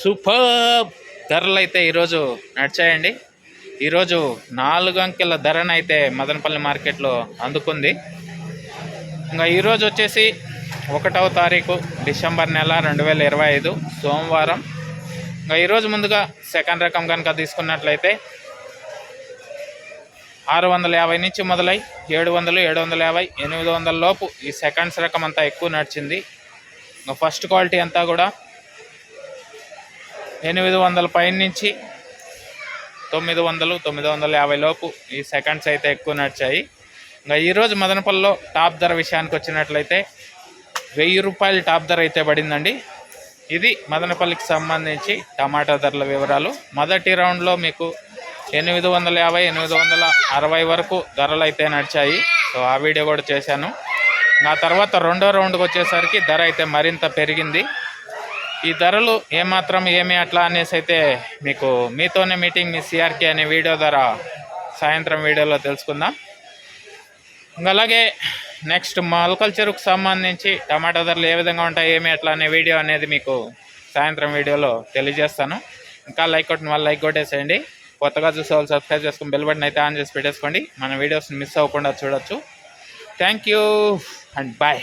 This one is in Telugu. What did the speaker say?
సూపర్ ధరలు అయితే ఈరోజు నడిచాయండి. ఈరోజు నాలుగు అంకెల ధరనైతే మదనపల్లి మార్కెట్లో అందుకుంది. ఇంకా ఈరోజు వచ్చేసి ఒకటవ తారీఖు డిసెంబర్ నెల రెండు వేల ఇరవై ఐదు సోమవారం. ఇంకా ఈరోజు ముందుగా సెకండ్ రకం కనుక తీసుకున్నట్లయితే ఆరు వందల యాభై నుంచి మొదలై ఏడు వందలు ఏడు వందల యాభై ఎనిమిది వందల లోపు ఈ సెకండ్స్ రకం అంతా ఎక్కువ నడిచింది. ఇంకా ఫస్ట్ క్వాలిటీ అంతా కూడా ఎనిమిది వందల పైన నుంచి తొమ్మిది వందలు తొమ్మిది వందల యాభై లోపు ఈ సెకండ్స్ అయితే ఎక్కువ నడిచాయి. ఇంకా ఈరోజు మదనపల్లిలో టాప్ ధర విషయానికి వచ్చినట్లయితే వెయ్యి రూపాయలు టాప్ ధర అయితే పడిందండి. ఇది మదనపల్లికి సంబంధించి టమాటా ధరల వివరాలు. మొదటి రౌండ్లో మీకు ఎనిమిది వందల యాభై ఎనిమిది వందల అరవై వరకు ధరలు అయితే నడిచాయి. సో ఆ వీడియో కూడా చేశాను. నా తర్వాత రెండో రౌండ్కి వచ్చేసరికి ధర అయితే మరింత పెరిగింది. ఈ ధరలు ఏమాత్రం ఏమి అట్లా అనేసి అయితే మీకు మీతోనే మీటింగ్ మీ సిఆర్కే అనే వీడియో ద్వారా సాయంత్రం వీడియోలో తెలుసుకుందాం. ఇంకా అలాగే నెక్స్ట్ మొలకల సంబంధించి టమాటా ధరలు ఏ విధంగా ఉంటాయి ఏమి ఎట్లా అనే వీడియో అనేది మీకు సాయంత్రం వీడియోలో తెలియజేస్తాను. ఇంకా లైక్ కొట్టిన వాళ్ళు లైక్ కొట్టేసేయండి. కొత్తగా చూసే వాళ్ళు సబ్స్క్రైబ్ చేసుకుని బెల్ బటన్ అయితే ఆన్ చేసి పెట్టేసుకోండి. మన వీడియోస్ని మిస్ అవ్వకుండా చూడొచ్చు. Thank you and bye.